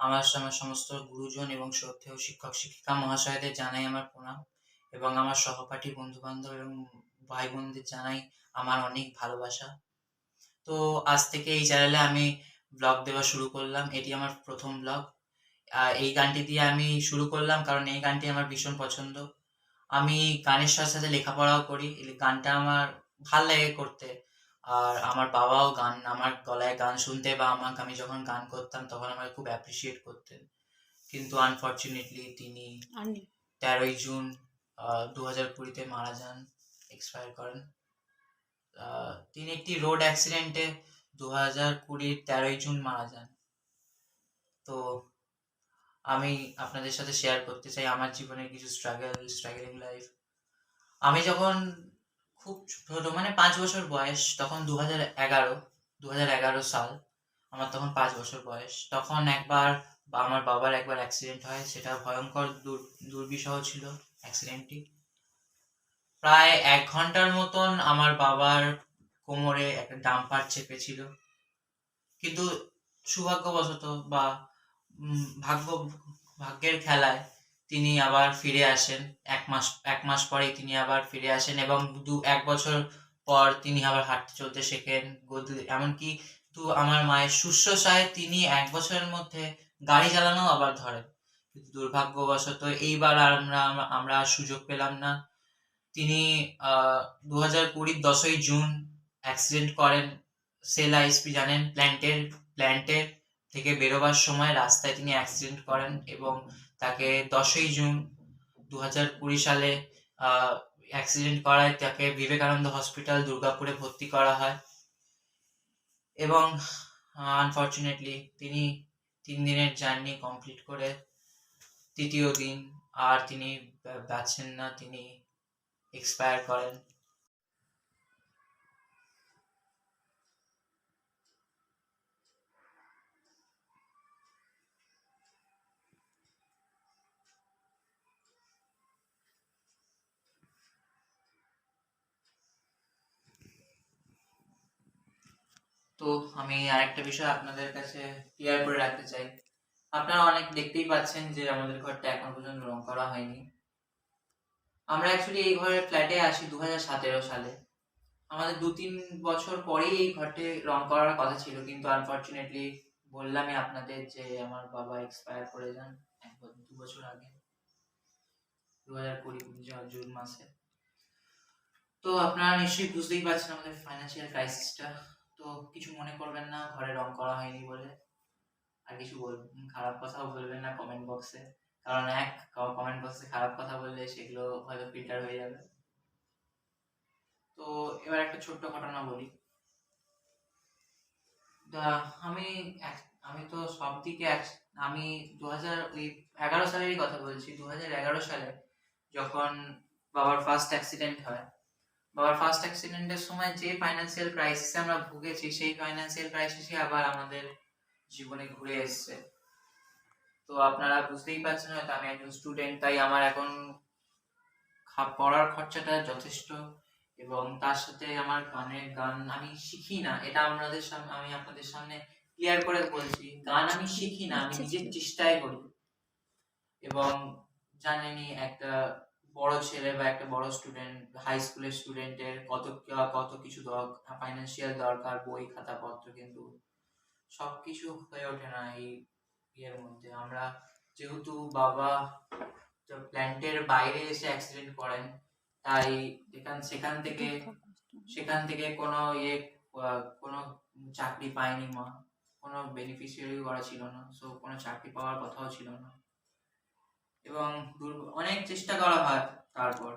আমার আমার সমস্ত গুরুজন এবং শ্রদ্ধেয় শিক্ষক, শিক্ষিকা মহাশয়দের জানাই আমার প্রণাম এবং আমার সহপাঠী বন্ধু বান্ধব এবং ভাই বোনদের জানাই আমার অনেক ভালোবাসা। তো আজ থেকে এই চ্যানেলে আমি ব্লগ দেওয়া শুরু করলাম। এটি আমার প্রথম ব্লগ এই গানটি দিয়ে আমি শুরু করলাম কারণ এই গানটি আমার ভীষণ পছন্দ। আমি গানের সাথে সাথে লেখাপড়াও করি। গানটা আমার ভালো লাগে করতে। আর আমার বাবাও গান আমার গলায় গান শুনতে বা আমাকে আমি যখন গান করতাম তখন আমাকে খুব অ্যাপ্রিসিয়েট করতেন। কিন্তু আনফর্চুনেটলি তিনি তেরোই জুন দু হাজার কুড়িতে মারা যান এক্সপায়ার করেন। তিনি একটি রোড অ্যাক্সিডেন্টে দু হাজার কুড়ির তেরোই জুন মারা যান। তো আমি আপনাদের সাথে শেয়ার করতে চাই আমার জীবনের কিছু স্ট্রাগল স্ট্রাগলিং লাইফ আমি যখন খুব ছোট মানে পাঁচ বছর বয়স, তখন দু হাজার এগারো দু হাজার এগারো সাল, আমার তখন পাঁচ বছর বয়স। তখন একবার আমার বাবার একবার অ্যাক্সিডেন্ট হয়, সেটা ভয়ঙ্কর দুর, দুর্বিষহ ছিল অ্যাক্সিডেন্টটি প্রায় এক ঘণ্টার মতন আমার বাবার কোমরে একটা ডাম্পার চেপেছিল। কিন্তু সৌভাগ্যবশত বা ভাগ্য, ভাগ্যের খেলায় তিনি আবার ফিরে আসেন। এক মাস এক মাস পরেই তিনি আবার ফিরে আসেন এবং দু, এক বছর পর তিনি আবার হাঁটতে চলতে শেখেন গদি এমনকি তো আমার মায়ের শুশ্রূষায় তিনি এক বছরের মধ্যে গাড়ি চালানো আবার ধরেন। কিন্তু দুর্ভাগ্যবশত এইবার আমরা, আমরা- সুযোগ পেলাম না। তিনি দু হাজার কুড়ির দশই জুন অ্যাক্সিডেন্ট করেন সেল আইসপি জানেন প্ল্যান্টের প্ল্যান্টের থেকে বেরোবার সময় রাস্তায় তিনি অ্যাক্সিডেন্ট করেন এবং তাকে দশই জুন দু হাজার কুড়ি সালে অ্যাক্সিডেন্ট করায়। তাকে বিবেকানন্দ হসপিটাল দুর্গাপুরে ভর্তি করা হয়। এবং আনফর্চুনেটলি তিনি তিন দিনের জার্নি কমপ্লিট করে তৃতীয় দিন আর তিনি বা- বাঁচেন না। তিনি এক্সপায়ার করেন। তো আমি আরেকটা বিষয় আপনাদের কাছে ক্লিয়ার করে রাখতে চাই। আপনারা অনেক দেখতেই পাচ্ছেন যে আমাদের ঘরটা এখন পর্যন্ত রং করা হয়নি। আমরা অ্যাকচুয়ালি এই ঘরের ফ্ল্যাটে আসি দু সালে। আমাদের দু তিন বছর পরেই এই ঘরটি রং করার কথা ছিল, কিন্তু আনফর্চুনেটলি বললামই আপনাদের যে আমার বাবা এক্সপায়ার করে যান এক দু বছর আগে। দু হাজার কুড়ি জুন মাসে। তো আপনারা নিশ্চয়ই বুঝতেই পারছেন আমাদের ফাইন্যান্সিয়াল ক্রাইসিসটা তো কিছু মনে করবেন না, ঘরে রং করা হয়নি বলে। আর কিছু বলবেন খারাপ কথাও বলবেন না কমেন্ট বক্সে কারণ এক কমেন্ট বক্সে খারাপ কথা বললে সেগুলো হয়তো ফিল্টার হয়ে যাবে। তো এবার একটা ছোট্ট ঘটনা বলি। আমি আমি তো সব দিকে আমি দু হাজার ওই এগারো সালেরই কথা বলছি। দু হাজার এগারো সালে যখন বাবার ফার্স্ট অ্যাক্সিডেন্ট হয় বাবার ফার্স্ট অ্যাক্সিডেন্টের সময় যে ফাইন্যান্সিয়াল ক্রাইসিসে আমরা ভুগেছি সেই ফাইন্যান্সিয়াল ক্রাইসিসই আবার আমাদের জীবনে ঘুরে এসেছে। তো আপনারা বুঝতেই পারছেন হয়তো আমি একজন স্টুডেন্ট তাই আমার এখন পড়ার খরচাটা যথেষ্ট এবং তার সাথে আমার গানের গান আমি শিখি না। এটা আপনাদের সামনে আমি আপনাদের সামনে ক্লিয়ার করে বলছি। গান আমি শিখি না আমি নিজের চেষ্টায় করি। এবং জানেনই একটা বড় ছেলে বা একটা বড় স্টুডেন্ট হাই স্কুলের স্টুডেন্টের কত কত কিছু দরকার ফাইন্যান্সিয়াল দরকার বই খাতাপত্র কিন্তু সবকিছু হয়ে ওঠে না এই ইয়ের মধ্যে। আমরা যেহেতু বাবা প্ল্যান্টের বাইরে এসে অ্যাক্সিডেন্ট করেন তাই এখান সেখান থেকে সেখান থেকে কোনো ইয়ে কোনো চাকরি পায়নি মা। কোনো বেনিফিশিয়ারি করা ছিল না। সো কোনো চাকরি পাওয়ার কথাও ছিল না। এবং অনেক চেষ্টা করা হয় তারপর।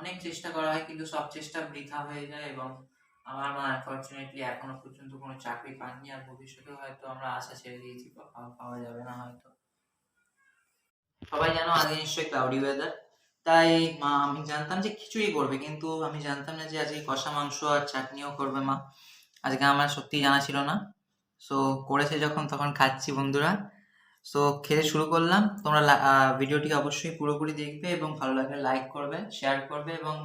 অনেক চেষ্টা করা হয়, কিন্তু সব চেষ্টা বৃথা হয়ে যায় এবং আমার মা আনফর্চুনেটলি এখনও পর্যন্ত কোনো চাকরি পাননি আর ভবিষ্যতে হয়তো আমরা আশা ছেড়ে দিয়েছি পাওয়া যাবে না হয়তো। সবাই জানো আগে নিশ্চয়ই ক্লাউডি ওয়েদার তাই মা, আমি জানতাম যে খিচুড়ি করবে, কিন্তু আমি জানতাম না যে আজকে কষা মাংস আর চাটনিও করবে মা। আজকে আমার সত্যি জানা ছিল না। সো করেছে যখন, তখন খাচ্ছি বন্ধুরা। সো খেতে শুরু করলাম। তোমরা ভিডিওটিকে অবশ্যই পুরোপুরি দেখবে এবং ভালো লাগলে লাইক করবে শেয়ার করবে এবং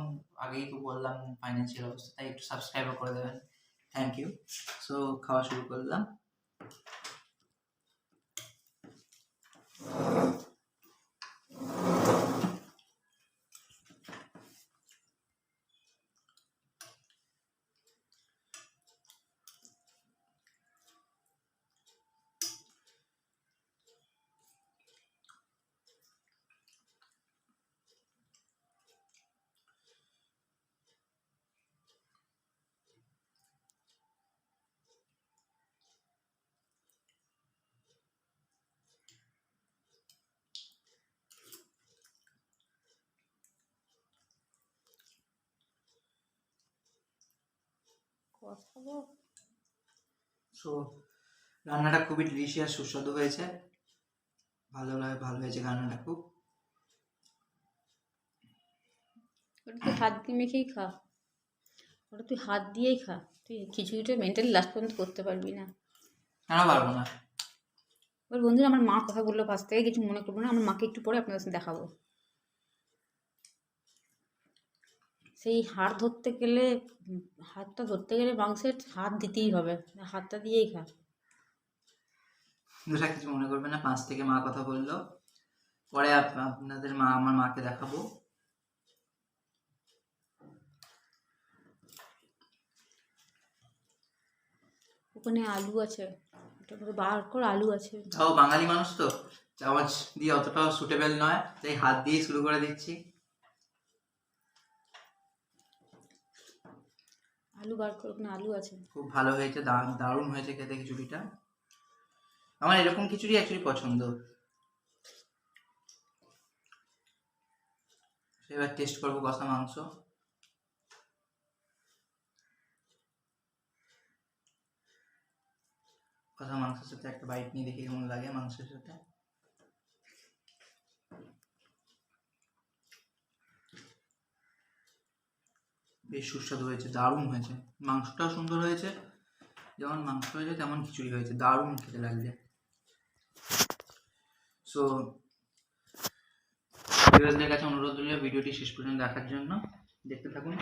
আগেই তো বললাম ফাইন্যান্সিয়াল অবস্থা, তাই একটু সাবস্ক্রাইবও করে দেবেন। থ্যাংক ইউ সো খাওয়া শুরু করলাম। সো রান্নাটা খুবই ডিলিশিয়াস সুস্বাদু হয়েছে। ভালো লাগে ভালো হয়েছে রান্নাটা খুব। ওটা তুই হাত দিয়ে মেখেই খা। ওটা তুই হাত দিয়েই খা। তুই খিচুড়িটা মেন্টালি লাস্ট পর্যন্ত করতে পারবি না। কেন পারব না। এবার বন্ধুরা আমার মা কথা বলল পাশ থেকে কিছু মনে করব না। আমার মাকে একটু পরে আপনাদের সাথে দেখাবো। সেই হাড় ধরতে গেলে হাতটা ধরতে গেলে মাংসের হাত দিতেই হবে। হাতটা দিয়েই খা। দুটা কিছু মনে করবে না? পাঁচ থেকে মা কথা বলল। পরে আপনাদের মা আমার মাকে দেখাবো। ওখানে আলু আছে। বার করে আলু আছে। তাও বাঙালি মানুষ তো। চামচ দিয়ে অতটাও সুটেবেল নয়। তাই হাত দিয়ে শুরু করে দিচ্ছি। আলু বার করে না আলু আছে। খুব ভালো হয়েছে, দারুণ হয়েছে খেতে খিচুড়িটা। আমার এরকম খিচুড়ি অ্যাকচুয়ালি পছন্দ। এবার টেস্ট করব কষা মাংস। কষা মাংসের সাথে একটা বাইট নিয়ে দেখি কেমন লাগে মাংসের সাথে। বেশ সুস্বাদু হয়েছে, দারুণ হয়েছে। মাংসটাও সুন্দর হয়েছে, যেমন মাংস হয়েছে তেমন খিচুড়ি হয়েছে, দারুণ খেতে লাগছে। সো ভিউয়ার্সদের কাছে অনুরোধ রইল ভিডিওটি শেষ পর্যন্ত দেখার জন্য। দেখতে থাকুন।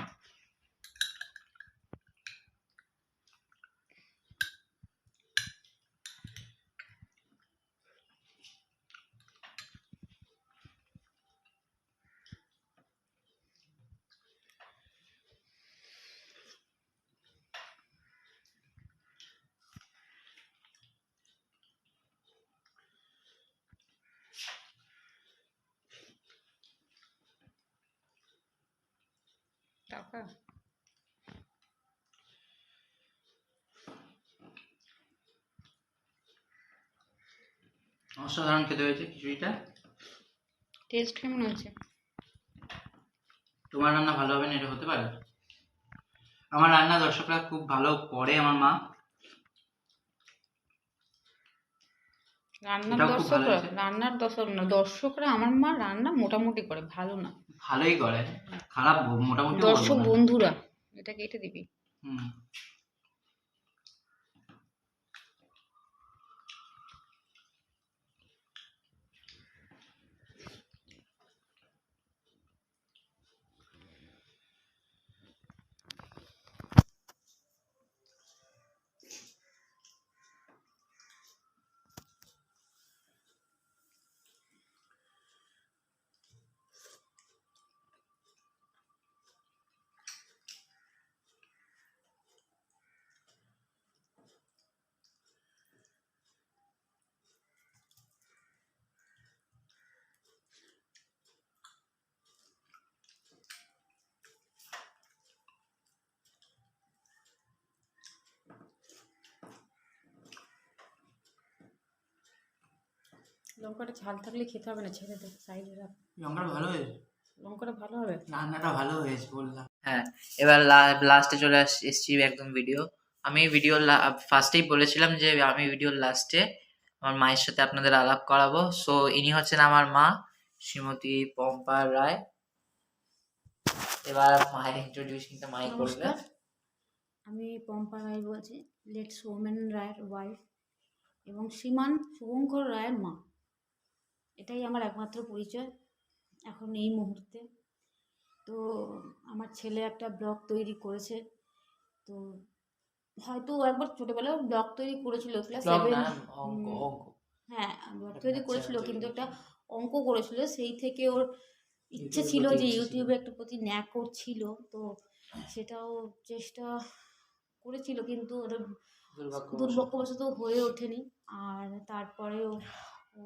টাকা অসাধারণ খেতে হয়েছে খিচুড়িটা। টেস্ট কেমন হয়েছে তোমার রান্না ভালো হবে না এটা হতে পারে? আমার রান্না দর্শকরা খুব ভালো করে আমার মা। রান্নার দর্শকরা রান্নার দর্শক না দর্শকরা আমার মা রান্না মোটামুটি করে ভালো না। ভালোই করে খারাপ মোটামুটি দর্শক। বন্ধুরা এটা কেটে দিবি হুম লঙ্কাটা ঝাল থাকলে খেতে হবে না ছেড়ে দে সাইডে রাখ। লঙ্কাটা ভালো হয়েছে? লঙ্কাটা ভালো হবে? রান্নাটা ভালো হয়েছে বললাম। হ্যাঁ এবার লাস্টে চলে এসছি একদম ভিডিও আমি ভিডিও ফার্স্টেই বলেছিলাম যে আমি ভিডিওর লাস্টে আমার মায়ের সাথে আপনাদের আলাপ করাবো। সো ইনি হচ্ছেন আমার মা শ্রীমতী পম্পা রায়। এবার মায়ের ইন্ট্রোডিউসিংটা মাই করবে। আমি পম্পা রায় বলছি লেটস ওমেন রায়ের ওয়াইফ এবং শ্রীমান শুভঙ্কর রায়ের মা। এটাই আমার একমাত্র পরিচয় এখন এই মুহূর্তে। তো আমার ছেলে একটা ব্লগ তৈরি করেছে। তো হয়তো একবার ছোটোবেলায় ব্লগ তৈরি করেছিল। ক্লাস সেভেন হ্যাঁ ব্লগ তৈরি বাচ্চা করেছিল কিন্তু একটা অঙ্ক করেছিল। সেই থেকে ওর ইচ্ছে ছিল যে ইউটিউবে একটা প্রতি ন্যাক ছিল তো সেটাও চেষ্টা করেছিল কিন্তু ওটা দুর্ভাগ্যবশত। দুর্ভাগ্যবশত হয়ে ওঠেনি। আর তারপরেও ও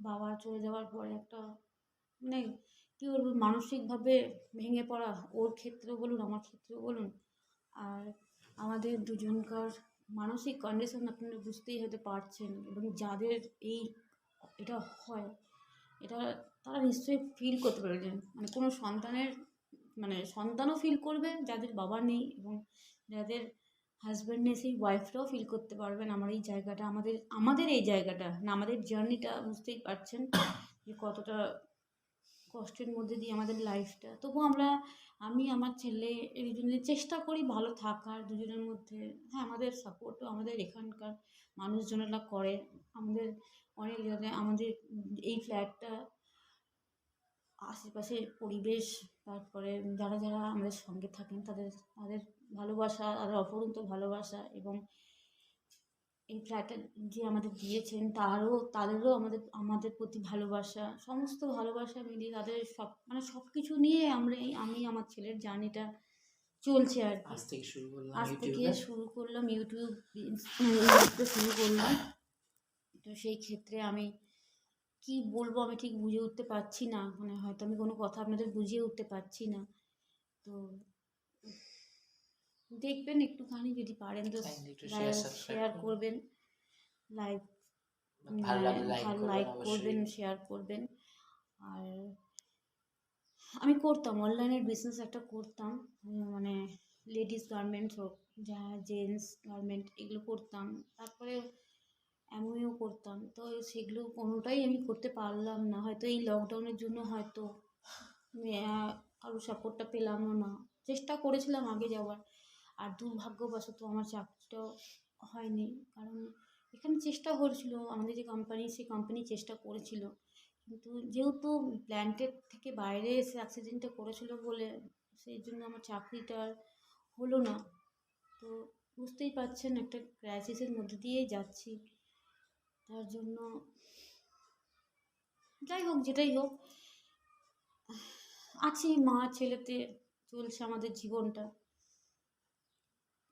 বাবা চলে যাওয়ার পরে একটা মানে কী বলব, মানসিকভাবে ভেঙে পড়া ওর ক্ষেত্রেও বলুন, আমার ক্ষেত্রেও বলুন। আর আমাদের দুজনকার মানসিক কন্ডিশন আপনারা বুঝতেই হয়তো পারছেন এবং যাদের এই এটা হয়, এটা তারা নিশ্চয়ই ফিল করতে পারবেন। মানে কোনো সন্তানের মানে সন্তানও ফিল করবে যাদের বাবা নেই এবং যাদের হাজব্যান্ড সেই ওয়াইফরাও ফিল করতে পারবেন আমার এই জায়গাটা, আমাদের আমাদের এই জায়গাটা না, আমাদের জার্নিটা বুঝতেই পারছেন যে কতটা কষ্টের মধ্যে দিয়ে আমাদের লাইফটা তবু আমরা, আমি, আমার ছেলে দুজনে চেষ্টা করি ভালো থাকার, দুজনের মধ্যে হ্যাঁ আমাদের সাপোর্টও আমাদের এখানকার মানুষজনেরা করে। আমাদের অনেক জায়গায় আমাদের এই ফ্ল্যাটটা আশেপাশে পরিবেশ তারপরে যারা যারা আমাদের সঙ্গে থাকেন তাদের তাদের ভালোবাসা তাদের অপরন্ত ভালোবাসা এবং এই ফ্ল্যাটটা যে আমাদের দিয়েছেন তারও তাদেরও আমাদের আমাদের প্রতি ভালোবাসা সমস্ত ভালোবাসা মিলিয়ে তাদের সব মানে সব কিছু নিয়ে আমরা এই আমি আমার ছেলের জার্নিটা চলছে আর কি। আজ থেকে শুরু করলাম আজ থেকে শুরু করলাম ইউটিউব শুরু করলাম। তো সেই ক্ষেত্রে আমি কি বলব আমি ঠিক বুঝে উঠতে পারছি না। মানে হয়তো আমি কোনো কথা আপনাদের বুঝিয়ে উঠতে পারছি না। তো দেখবেন একটুখানি যদি পারেন তো শেয়ার করবেন। লাইক ভালো লাইক করবেন শেয়ার করবেন আর আমি করতাম অনলাইনের বিজনেস একটা করতাম। মানে লেডিস গার্মেন্টস হোক যা জেন্টস গার্মেন্ট এগুলো করতাম। তারপরে এমনও করতাম। তো সেগুলো কোনোটাই আমি করতে পারলাম না। হয়তো এই লকডাউনের জন্য হয়তো আমি, আহ, কারও সাপোর্টটা পেলামও না। চেষ্টা করেছিলাম আগে যাওয়ার। আর দুর্ভাগ্যবশত আমার চাকরিটাও হয়নি। কারণ এখানে চেষ্টা করেছিল আমাদের যে কোম্পানি সেই কোম্পানি চেষ্টা করেছিল। কিন্তু যেহেতু প্ল্যান্টের থেকে বাইরে এসে অ্যাক্সিডেন্টটা করেছিল বলে সেই জন্য আমার চাকরিটা হলো না। তো বুঝতেই পারছেন একটা ক্রাইসিসের মধ্যে দিয়েই যাচ্ছি। তার জন্য যাই হোক, যেটাই হোক, আছি মা ছেলেতে চলছে আমাদের জীবনটা।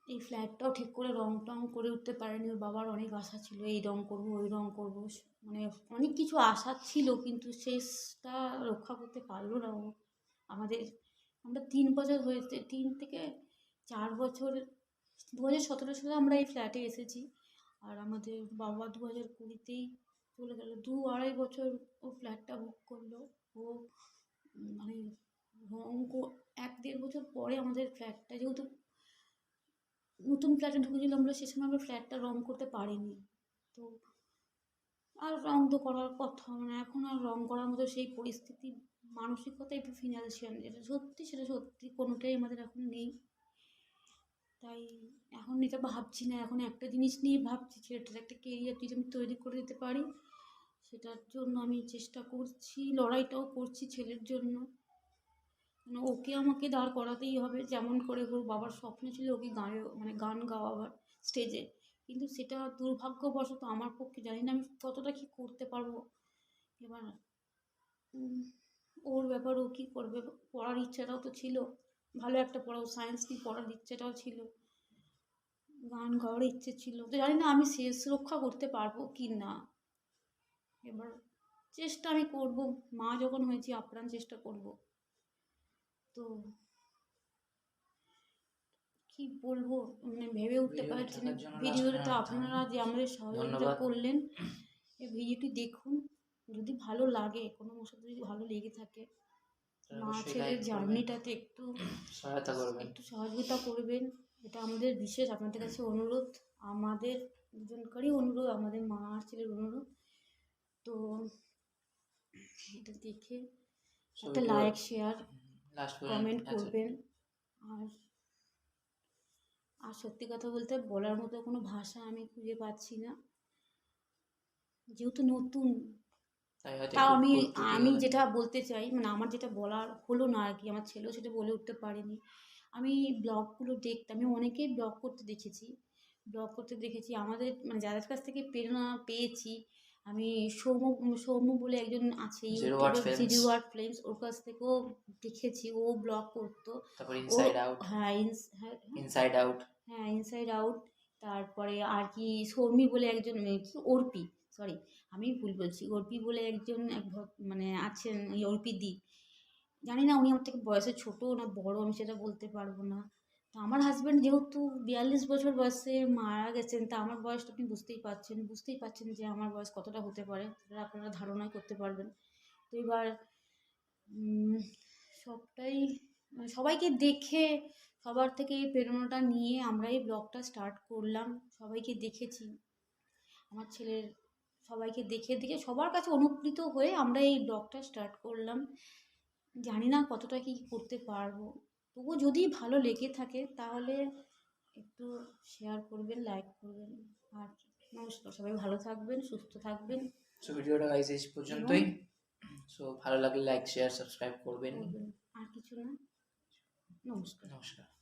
এই ফ্ল্যাটটাও ঠিক করে রং টং করে উঠতে পারেনি, ওর বাবার অনেক আশা ছিল, এই রং করব, ওই রং করব। মানে অনেক কিছু আশা ছিল, কিন্তু শেষটা রক্ষা করতে পারল না ও। আমাদের, আমরা তিন বছর হয়েছে, তিন থেকে চার বছর, দু হাজার সতেরো সালে আমরা এই ফ্ল্যাটে এসেছি। আর আমাদের বাবা দু হাজার কুড়িতেই চলে গেল। দু আড়াই বছর ও ফ্ল্যাটটা বুক করল। ও মানে রং কো- এক দেড় বছর পরে আমাদের ফ্ল্যাটটা যেহেতু নতুন ফ্ল্যাটে ঢুকেছিলাম আমরা সে সময় আমরা ফ্ল্যাটটা রং করতে পারিনি। তো আর রং তো করার কথা মানে এখন আর রং করার মতো সেই পরিস্থিতি, মানসিকতা একটু ফিনান্সিয়াল যেটা সত্যি সেটা সত্যি কোনোটাই আমাদের এখন নেই। তাই এখন এটা ভাবছি না, এখন একটা জিনিস নিয়ে ভাবছি, ছেলেটার একটা কেরিয়ার যদি আমি তৈরি করে দিতে পারি, সেটার জন্য আমি চেষ্টা করছি, লড়াইটাও করছি ছেলের জন্য। মানে ওকে আমাকে দাঁড় করাতেই হবে, যেমন করে হোক, বাবার স্বপ্ন ছিল ওকে গানে মানে গান গাওয়াবার স্টেজে কিন্তু সেটা দুর্ভাগ্যবশত আমার পক্ষে, জানি না আমি কতটা কী করতে পারব। এবার ওর ব্যাপার ও কী করবে, পড়ার ইচ্ছাটাও তো ছিল। ভালো একটা পড়া সায়েন্স নিয়ে পড়ার ইচ্ছাটাও ছিল। গান গাওয়ার ইচ্ছে ছিল। তো জানি না আমি শেষ রক্ষা করতে পারব কি না। এবার চেষ্টা আমি করব। মা যখন হয়েছি আপ্রাণ চেষ্টা করব। তো কি বলব? মানে ভেবে উঠতে পারছি না। ভিডিওটা আপনারা যে আমাদের সহযোগিতা করলেন এই ভিডিওটি দেখুন। যদি ভালো লাগে কোনো সাথে যদি ভালো লেগে থাকে মা ছেলের জার্নিটাতে একটু সহায়তা করবেন। একটু সহযোগিতা করবেন। এটা আমাদের বিশেষ আপনাদের কাছে অনুরোধ। আমাদের দুজনকারই অনুরোধ আমাদের মা আর ছেলের অনুরোধ। তো এটা দেখে একটা লাইক শেয়ার কমেন্ট করবেন। আর আর সত্যি কথা বলতে বলার মতো কোনো ভাষা আমি খুঁজে পাচ্ছি না। যেহেতু নতুন তাও আমি আমি যেটা বলতে চাই মানে আমার যেটা বলার হলো না আর কি আমার ছেলেও সেটা বলে উঠতে পারেনি। আমি ব্লগগুলো দেখতে আমি অনেকেই ব্লগ করতে দেখেছি। ব্লগ করতে দেখেছি আমাদের মানে যাদের কাছ থেকে প্রেরণা পেয়েছি আমি সৌম্য সৌম্য বলে একজন আছে ফ্লেমস ওর কাছ থেকেও দেখেছি ও ব্লগ করতো। ও ইনসাইড আউট হ্যাঁ ইনস- হ্যাঁ হ্যাঁ, ইনসাইড আউট হ্যাঁ ইনসাইড আউট তারপরে আর কি সৌমি বলে একজন মেয়ে, কি অর্পি সরি আমি ভুল বলছি। অর্পি বলে একজন এক মানে আছেন ওই অর্পি দি। জানি না, উনি আমার থেকে বয়সে ছোটো না বড়, আমি সেটা বলতে পারব না। তো আমার হাজব্যান্ড যেহেতু বিয়াল্লিশ বছর বয়সে মারা গেছেন, তা আমার বয়সটা আপনি বুঝতেই পারছেন। বুঝতেই পারছেন যে আমার বয়স কতটা হতে পারে, সেটা আপনারা ধারণা করতে পারবেন। তো এবার সবটাই মানে সবাইকে দেখে, সবার থেকে এই প্রেরণাটা নিয়ে আমরা এই ব্লগটা স্টার্ট করলাম। সবাইকে দেখেছি। আমার ছেলের সবাইকে দেখে দেখে সবার কাছে অনুপ্রিত হয়ে আমরা এই ব্লগটা স্টার্ট করলাম। জানি না কতটা কি করতে পারব। তবুও যদি ভালো লেগে থাকে তাহলে একটু শেয়ার করবেন লাইক করবেন। আর নমস্কার সবাই ভালো থাকবেন সুস্থ থাকবেন। সো ভিডিওটা গাইজ এই পর্যন্তই। সো ভালো লাগলে লাইক শেয়ার সাবস্ক্রাইব করবেন। করবেন। আর কিছু না। নমস্কার। নমস্কার।